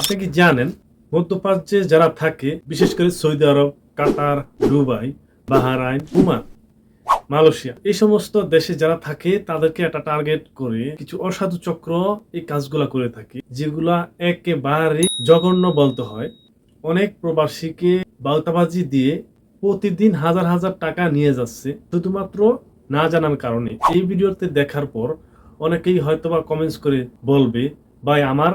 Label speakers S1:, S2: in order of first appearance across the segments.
S1: আপনি কি জানেন মধ্যপ্রাচ্যে যারা থাকে, বিশেষ করে Saudi Arab, Qatar, Dubai, Bahrain, Oman, Malaysia, এই সমস্ত দেশে যারা থাকে, তাদেরকে একটা টার্গেট করে কিছু অসাধু চক্র এই কাজগুলা করে থাকে, যেগুলা একেবারে জঘন্য বলতে হয়। অনেক প্রবাসীকে বালতাবাজি দিয়ে প্রতিদিন হাজার হাজার টাকা নিয়ে যাচ্ছে, শুধুমাত্র না জানার কারণে। এই ভিডিওতে দেখার পর অনেকেই হয়তোবা কমেন্টস করে বলবে, ভাই, আমার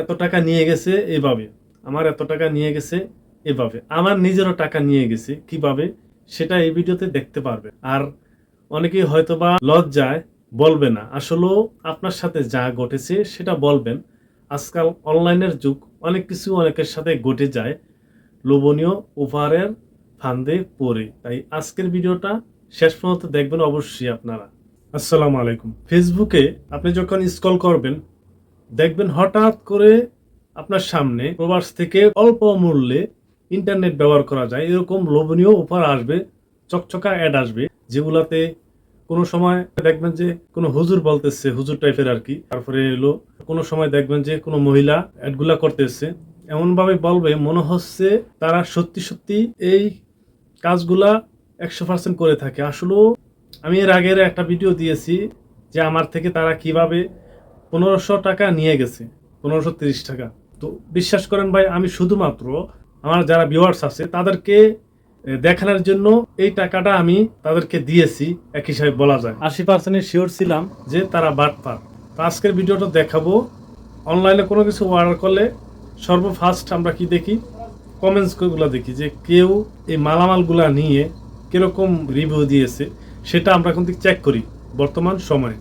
S1: এত টাকা নিয়ে গেছে এভাবে। আমার এত টাকা নিয়ে গেছে এভাবে। আমার নিজেরও টাকা নিয়ে গেছে কীভাবে, সেটা এই ভিডিওতে দেখতে পারবে আর অনেকেই হয়তোবা লজ্জায় বলবে না, আসলেও আপনার সাথে যা ঘটেছে সেটা বলবেন। আজকাল অনলাইনের যুগ, অনেক কিছু অনেকের সাথে ঘটে যায়, লোভনীয় উপহারের ফান্দে পড়ে। তাই আজকের ভিডিওটা শেষ পর্যন্ত দেখবেন অবশ্যই আপনারা। আসসালামু আলাইকুম। ফেসবুকে আপনি যখন স্কল করবেন দেখবেন হঠাৎ করে আপনার সামনে প্রবাস থেকে অল্প মূল্যে ইন্টারনেট ব্যবহার করা যায়। এরকম লোভনীয় উপহার আসবে, চকচকা অ্যাড আসবে, যেগুলাতে কোনো সময় দেখবেন যে কোনো হুজুর বলতেছে, হুজুর টাইপের আর কি তারপরে এলো, কোনো সময় দেখবেন যে কোনো মহিলা অ্যাডগুলা করতেছে। এমন ভাবে বলবে, মনে হচ্ছে তারা সত্যি সত্যি এই কাজগুলা একশো পার্সেন্ট করে থাকে। আসলেও আমি এর আগের একটা ভিডিও দিয়েছি যে আমার থেকে তারা কীভাবে পনেরোশো টাকা নিয়ে গেছে, পনেরোশো তিরিশ টাকা। তো বিশ্বাস করেন ভাই, আমি শুধুমাত্র আমার যারা ভিউয়ার্স আছে, তাদেরকে দেখানোর জন্য এই টাকাটা আমি তাদেরকে দিয়েছি এক হিসাবে বলা যায়। আশি পার্সেন্টের শিওর ছিলাম যে তারা বাট পার তো আজকের ভিডিওটা দেখাবো। অনলাইনে কোনো কিছু অর্ডার করলে সর্বফার্স্ট আমরা কি দেখি? কমেন্টসগুলো দেখি যে কেউ এই মালামালগুলা নিয়ে কীরকম রিভিউ দিয়েছে, সেটা আমরা কিন্তু চেক করি, বর্তমান সময়ে।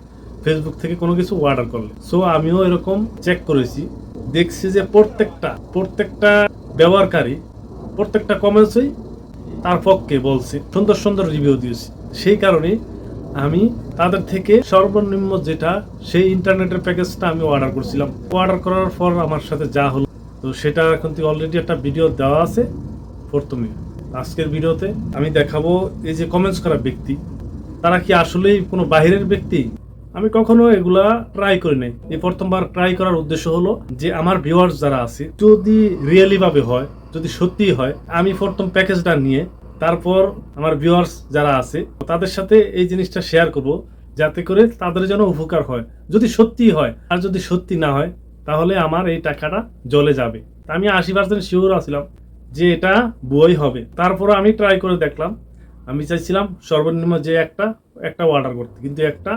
S1: ফেসবুক থেকে কোনো কিছু অর্ডার করলে। সো আমিও এরকম চেক করেছি। দেখছি যে প্রত্যেকটা প্রত্যেকটা ব্যবহারকারী, প্রত্যেকটা কমেন্টসই তার পক্ষে বলছে, সুন্দর সুন্দর রিভিউ দিয়েছে। সেই কারণে আমি তাদের থেকে সর্বনিম্ন যেটা সেই ইন্টারনেটের প্যাকেজটা আমি অর্ডার করছিলাম। অর্ডার করার পর আমার সাথে যা হলো, তো সেটা এখন থেকে অলরেডি একটা ভিডিও দেওয়া আছে প্রথমে। আজকের ভিডিওতে আমি দেখাবো এই যে কমেন্টস করা ব্যক্তি, তারা কি আসলেই কোনো বাহিরের ব্যক্তি? আমি কখনো এগুলা ট্রাই করি নাই। এই প্রথমবার ট্রাই করার উদ্দেশ্য হলো যে আমার ভিউয়ার্স যারা আছে, যদি রিয়েলি ভাবে হয়, যদি সত্যি হয়, আমি প্রথম প্যাকেজটা নিয়ে তারপর আমার ভিউয়ার্স যারা আছে, তাদের সাথে এই জিনিসটা শেয়ার করব, যাতে করে তাদের যেন উপকার হয়। যদি সত্যি হয়, আর যদি সত্যি না হয়, তাহলে আমার এই টাকাটা জলে যাবে। আমি আশি পার্সেন্ট শিওর আছিলাম যে এটা বই হবে। তারপর আমি ট্রাই করে দেখলাম। আমি চাইছিলাম সর্বনিম্ন যে একটা একটা অর্ডার করতে। কিন্তু একটা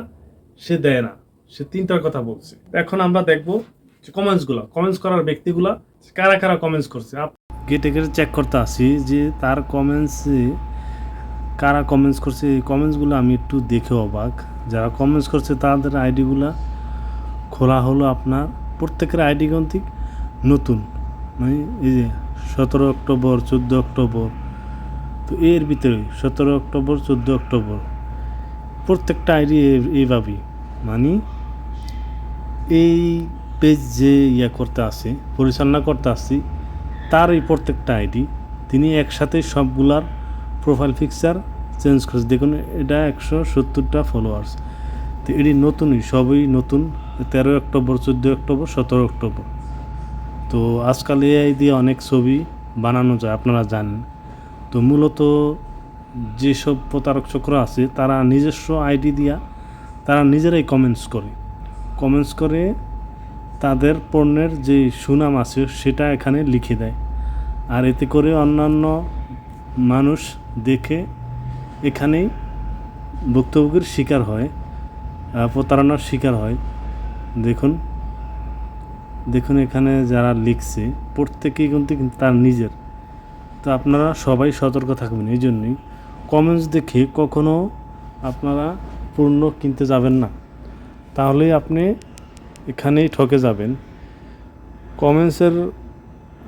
S1: সে দেয় না। সে তিনটার কথা বলছে। এখন আমরা দেখব কমেন্টসগুলো কমেন্টস করার ব্যক্তিগুলা কারা কারা কমেন্টস করছে। গেটে গেটে চেক করতে আসি যে তার কমেন্টসে কারা কমেন্টস করছে। এই কমেন্টসগুলো আমি একটু দেখে অবাক। যারা কমেন্টস করছে তাদের আইডিগুলো খোলা হলো আপনার প্রত্যেকের আইডি গন্তিক নতুন। মানে এই যে সতেরো অক্টোবর, চোদ্দ অক্টোবর। তো এর ভিতরে সতেরো অক্টোবর, চোদ্দ অক্টোবর। প্রত্যেকটা আইডি এইভাবেই। মানে এই পেজ যে ইয়া করতে আসে, পরিচালনা করতে আসছি তার এই প্রত্যেকটা আইডি তিনি একসাথে সবগুলার প্রোফাইল পিকচার চেঞ্জ করেছে। দেখুন, এটা একশো সত্তরটা ফলোয়ার্স তো এটি নতুনই, সবই নতুন। তেরোই অক্টোবর, চোদ্দ অক্টোবর, সতেরো অক্টোবর। তো আজকাল এআই দিয়ে অনেক ছবি বানানো যায়, আপনারা জানেন। তো মূলত যেসব প্রতারক চক্র আছে, তারা নিজস্ব আইডি দিয়া তারা নিজেরাই কমেন্টস করে। কমেন্টস করে তাদের পণ্যের যে সুনাম আছে সেটা এখানে লিখে দেয়। আর এতে করে অন্যান্য মানুষ দেখে এখানেই ভুক্তভোগীর শিকার হয় প্রতারণার শিকার হয়। দেখুন দেখুন এখানে যারা লিখছে, প্রত্যেকেই কিন্তু তার নিজের। তো আপনারা সবাই সতর্ক থাকবেন, এই জন্যই। কমেন্টস দেখে কখনো আপনারা পূর্ণ কিনতে যাবেন না। তাহলে আপনি এখানেই ঠকে যাবেন। কমেন্টসের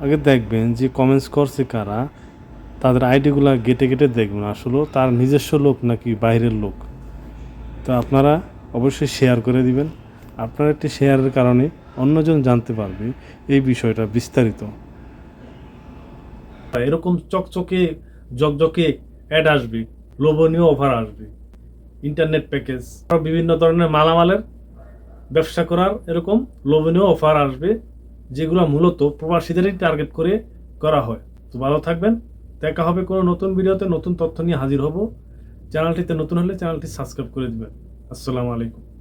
S1: আগে দেখবেন যে কমেন্টস করছে কারা, তাদের আইডিগুলো গেটে গেটে দেখবেন। আসলে তার নিজস্ব লোক নাকি বাইরের লোক? তো আপনারা অবশ্যই শেয়ার করে দিবেন। আপনার একটি শেয়ারের কারণে অন্যজন জানতে পারবে এই বিষয়টা বিস্তারিত। এরকম চকচকে, জকজকে অ্যাড আসবে, লোভনীয় অফার আসবে। ইন্টারনেট প্যাকেজ বিভিন্ন ধরনের মালামালের ব্যবসা করার এরকম লোভনীয় অফার আসবে, যেগুলো মূলত প্রবাসীদেরই টার্গেট করে করা হয়। তো ভালো থাকবেন, দেখা হবে কোনো নতুন ভিডিওতে, নতুন তথ্য নিয়ে হাজির হব। চ্যানেলটিতে নতুন হলে চ্যানেলটি সাবস্ক্রাইব করে দেবেন। আসসালামু আলাইকুম।